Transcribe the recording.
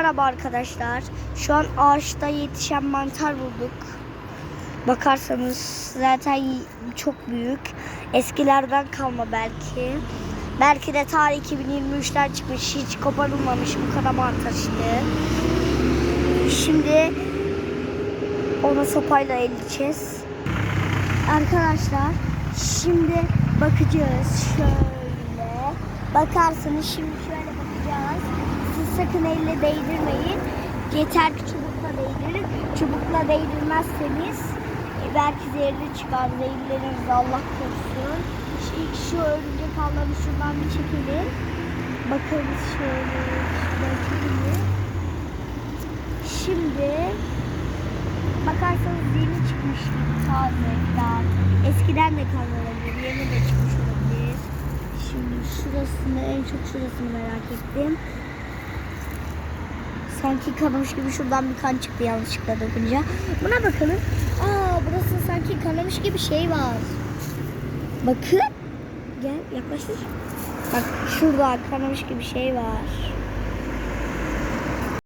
Merhaba arkadaşlar. Şu an ağaçta yetişen mantar bulduk. Bakarsanız zaten çok büyük. Eskilerden kalma belki. Belki de tarih 2023'ten çıkmış. Hiç koparılmamış bu kadar mantar işte. Şimdi ona sopayla eleyeceğiz. Arkadaşlar şimdi bakacağız şöyle. Bakarsanız şimdi şöyle sakın elle değdirmeyin. Yeter ki çubukla değdirin. Çubukla değdirmezseniz e, belki zehirli çıkar. Zehirleriniz Allah korusun. Şu, şu örümcek ağlarını şuradan bir çekelim. Bakarız şöyle. Şuradan çekelim. Şimdi bakarsanız yeni çıkmış gibi taze daha. Eskiden de kan olabilir. Yeni de çıkmış olabilir. Şimdi şurasını en çok şurasını merak ettim. Sanki kanamış gibi şuradan bir kan çıktı yanlışlıkla dokunca. Buna bakalım. Aa burası sanki kanamış gibi şey var. Bakın. Gel yaklaştır. Bak şurada kanamış gibi şey var.